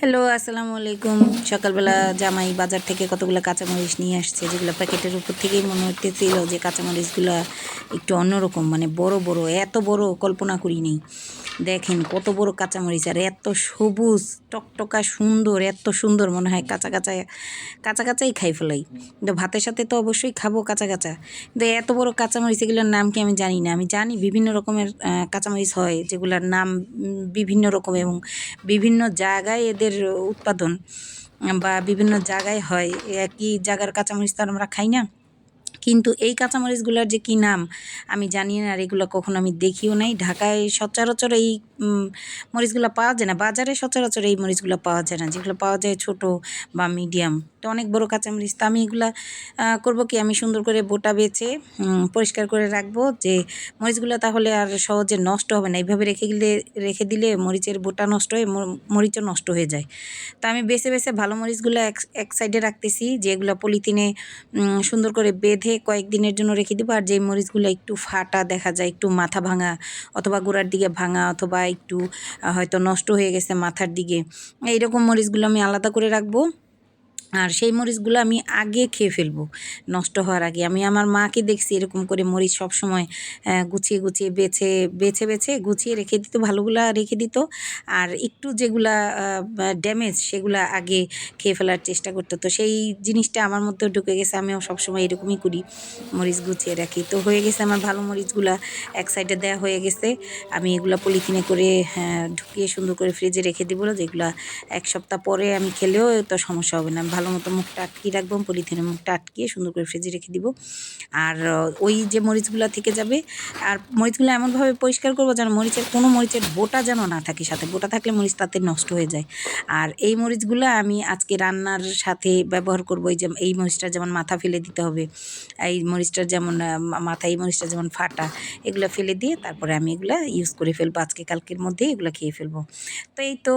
Hello আসসালামু আলাইকুম। সকালবেলা জামাই বাজার থেকে কতগুলো কাঁচামরিচ নিয়ে আসছে, যেগুলো প্যাকেটের উপর থেকেই মনে হতেছিল যে কাঁচামরিচগুলো একটু অন্যরকম মানে বড় বড়, এত বড় কল্পনা করিনি দেখেন কত বড় কাঁচামরিচ, আর এত সবুজ, টকটকা সুন্দর, এত সুন্দর মনে হয় কাঁচা কাঁচা কাঁচা কাঁচাই খাই ফেলাই। কিন্তু ভাতের সাথে তো অবশ্যই খাব কাঁচা কাঁচা। কিন্তু এত বড় কাঁচামরিচ, এগুলোর নাম কি আমি জানি না। আমি জানি বিভিন্ন রকমের কাঁচামরিচ হয়, যেগুলোর নাম বিভিন্ন রকম এবং বিভিন্ন জায়গায় এদের উৎপাদন, বা বিভিন্ন জায়গায় হয়। একই জায়গার কাঁচামরিচ তো আমরা খাই না। কিন্তু এই কাঁচামরিচগুলোর যে কী নাম, আমি জানি না আর এগুলো কখনো আমি দেখিও নাই। ঢাকায় সচরাচর এই মরিচগুলো পাওয়া যায় না। বাজারে সচরাচর এই মরিচগুলো পাওয়া যায় না। যেগুলো পাওয়া যায় ছোট বা মিডিয়াম তো অনেক বড় কাঁচামরিচ। তো আমি এগুলা করব কি? আমি সুন্দর করে বোটা বেছে পরিষ্কার করে রাখব যে মরিচগুলো তাহলে আর সহজে নষ্ট হবে না। এইভাবে রেখে গেলে রেখে দিলে মরিচের বোটা নষ্ট হয়ে মরিচও নষ্ট হয়ে যায়। তো আমি বেছে বেছে ভালো মরিচগুলো এক এক সাইডে রাখতেছি যেগুলো পলিথিনে সুন্দর করে বেঁধে কয়েকদিনের জন্য রেখে দেবো। আর যেই মরিচগুলো একটু ফাটা দেখা যায়, একটু মাথা ভাঙা অথবা গোড়ার দিকে ভাঙা অথবা একটু হয়তো নষ্ট হয়ে গেছে মাথার দিকে, এইরকম মরিচগুলো আমি আলাদা করে রাখব। আর সেই মরিচগুলো আমি আগে খেয়ে ফেলব নষ্ট হওয়ার আগে। আমি আমার মাকে দেখছি এরকম করে মরিচ সবসময় আহ, গুছিয়ে গুছিয়ে বেছে বেছে বেছে গুছিয়ে রেখে দিত ভালোগুলা রেখে দিত। আর একটু যেগুলা ড্যামেজ সেগুলা আগে খেয়ে ফেলার চেষ্টা করতো। তো সেই জিনিসটা আমার মধ্যেও ঢুকে গেছে আমিও সবসময় এরকমই করি মরিচ গুছিয়ে রাখি। তো হয়ে গেছে আমার ভালো মরিচগুলা এক সাইডে দেওয়া হয়ে গেছে। আমি এগুলা পলিথিনে করে হ্যাঁ, ঢুকিয়ে সুন্দর করে ফ্রিজে রেখে দিব যেগুলা এক সপ্তাহ পরে আমি খেলেও তো সমস্যা হবে না। আমি ভালো মতো মুখটা আটকিয়ে রাখব, পলিথিনের মুখটা আটকিয়ে সুন্দর করে ফ্রিজে রেখে দিব। আর ওই যে মরিচগুলো থেকে যাবে, আর মরিচগুলো এমনভাবে পরিষ্কার করব যেন মরিচের কোনো মরিচের বোটা যেন না থাকে সাথে। বোটা থাকলে মরিচ তাতে নষ্ট হয়ে যায়। আর এই মরিচগুলো আমি আজকে রান্নার সাথে ব্যবহার করব, এই যে, এই মরিচটা যেমন মাথা ফেলে দিতে হবে, এই মরিচটার যেমন মাথা, এই মরিচটা যেমন ফাটা, এগুলো ফেলে দিয়ে তারপরে আমি এগুলো ইউজ করে ফেলব। আজকে কালকের মধ্যে এগুলো খেয়ে ফেলব। তো এই তো